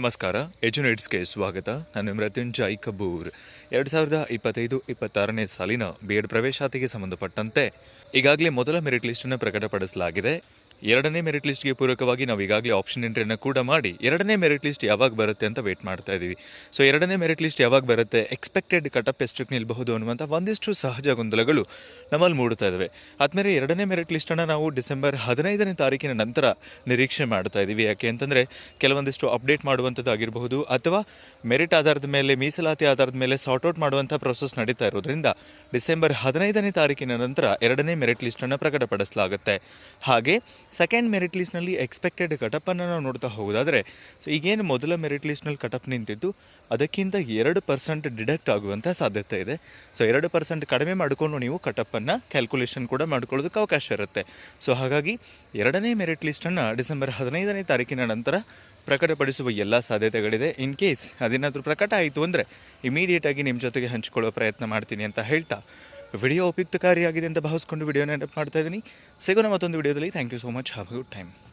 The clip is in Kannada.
ನಮಸ್ಕಾರ ಎಜುನೇಟ್ಸ್ಗೆ ಸ್ವಾಗತ. ನಾನು ಮೃತ್ಯುಂಜಯ್ ಕಬೂರ್ ಎರಡು ಸಾವಿರದ ಇಪ್ಪತ್ತೈದು, ಇಪ್ಪತ್ತಾರನೇ ಸಾಲಿನ ಬಿ ಎಡ್ ಪ್ರವೇಶಾತಿಗೆ ಸಂಬಂಧಪಟ್ಟಂತೆ ಈಗಾಗಲೇ ಮೊದಲ ಮೆರಿಟ್ ಲಿಸ್ಟನ್ನು ಪ್ರಕಟಪಡಿಸಲಾಗಿದೆ. ಎರಡನೇ ಮೆರಿಟ್ ಲಿಸ್ಟ್ಗೆ ಪೂರಕವಾಗಿ ನಾವು ಈಗಾಗಲೇ ಆಪ್ಷನ್ ಎಂಟ್ರಿಯನ್ನು ಕೂಡ ಮಾಡಿ, ಎರಡನೇ ಮೆರಿಟ್ ಲಿಸ್ಟ್ ಯಾವಾಗ ಬರುತ್ತೆ ಅಂತ ವೇಟ್ ಮಾಡ್ತಾ ಇದ್ದೀವಿ. ಸೊ ಎರಡನೇ ಮೆರಿಟ್ ಲಿಸ್ಟ್ ಯಾವಾಗ ಬರುತ್ತೆ ಎಕ್ಸ್ಪೆಕ್ಟೆಡ್ ಕಟಪ್ ಎಷ್ಟು ನಿಲ್ಬಹುದು ಅನ್ನುವಂಥ ಒಂದಿಷ್ಟು ಸಹಜ ಗೊಂದಲಗಳು ನಮ್ಮಲ್ಲಿ ಮೂಡ್ತಾ ಇದ್ದಾವೆ. ಆದಮೇಲೆ ಎರಡನೇ ಮೆರಿಟ್ ಲಿಸ್ಟನ್ನು ನಾವು ಡಿಸೆಂಬರ್ ಹದಿನೈದನೇ ತಾರೀಕಿನ ನಂತರ ನಿರೀಕ್ಷೆ ಮಾಡ್ತಾ ಇದ್ದೀವಿ. ಯಾಕೆ ಅಂತಂದರೆ, ಕೆಲವೊಂದಿಷ್ಟು ಅಪ್ಡೇಟ್ ಮಾಡುವಂಥದ್ದು ಆಗಿರಬಹುದು ಅಥವಾ ಮೆರಿಟ್ ಆಧಾರದ ಮೇಲೆ, ಮೀಸಲಾತಿ ಆಧಾರದ ಮೇಲೆ ಸಾರ್ಟ್ ಔಟ್ ಮಾಡುವಂಥ ಪ್ರೊಸೆಸ್ ನಡೀತಾ ಇರೋದ್ರಿಂದ ಡಿಸೆಂಬರ್ ಹದಿನೈದನೇ ತಾರೀಕಿನ ನಂತರ ಎರಡನೇ ಮೆರಿಟ್ ಲಿಸ್ಟನ್ನು ಪ್ರಕಟಪಡಿಸಲಾಗುತ್ತೆ. ಹಾಗೆ ಸೆಕೆಂಡ್ ಮೆರಿಟ್ ಲಿಸ್ಟ್ನಲ್ಲಿ ಎಕ್ಸ್ಪೆಕ್ಟೆಡ್ ಕಟಪನ್ನು ನಾವು ನೋಡ್ತಾ ಹೋಗೋದಾದರೆ ಸೊ ಈಗೇನು ಮೊದಲ ಮೆರಿಟ್ ಲಿಸ್ಟ್ನಲ್ಲಿ ಕಟಪ್ ನಿಂತಿದ್ದು, ಅದಕ್ಕಿಂತ ಎರಡು ಪರ್ಸೆಂಟ್ ಡಿಡಕ್ಟ್ ಆಗುವಂಥ ಸಾಧ್ಯತೆ ಇದೆ. ಸೊ ಎರಡು ಪರ್ಸೆಂಟ್ ಕಡಿಮೆ ಮಾಡಿಕೊಂಡು ನೀವು ಕಟಪ್ಪನ್ನು ಕ್ಯಾಲ್ಕುಲೇಷನ್ ಕೂಡ ಮಾಡ್ಕೊಳ್ಳೋದಕ್ಕೆ ಅವಕಾಶ ಇರುತ್ತೆ. ಸೊ ಹಾಗಾಗಿ ಎರಡನೇ ಮೆರಿಟ್ ಲಿಸ್ಟನ್ನು ಡಿಸೆಂಬರ್ ಹದಿನೈದನೇ ತಾರೀಕಿನ ನಂತರ ಪ್ರಕಟಪಡಿಸುವ ಎಲ್ಲ ಸಾಧ್ಯತೆಗಳಿದೆ. ಇನ್ ಕೇಸ್ ಅದೇನಾದರೂ ಪ್ರಕಟ ಆಯಿತು ಅಂದರೆ ಇಮಿಡಿಯೇಟಾಗಿ ನಿಮ್ಮ ಜೊತೆಗೆ ಹಂಚಿಕೊಳ್ಳೋ ಪ್ರಯತ್ನ ಮಾಡ್ತೀನಿ ಅಂತ ಹೇಳ್ತಾ. ವಿಡಿಯೋ ಉಪಯುಕ್ತಕಾರಿಯಾಗಿದೆ ಅಂತ ಭಾವಿಸ್ಕೊಂಡು ವಿಡಿಯೋನ ನೆನಪು ಮಾಡ್ತಾ ಇದ್ದೀನಿ. ಸಿಗೋಣ ಮತ್ತೊಂದು ವಿಡಿಯೋದಲ್ಲಿ. Thank you so much have good time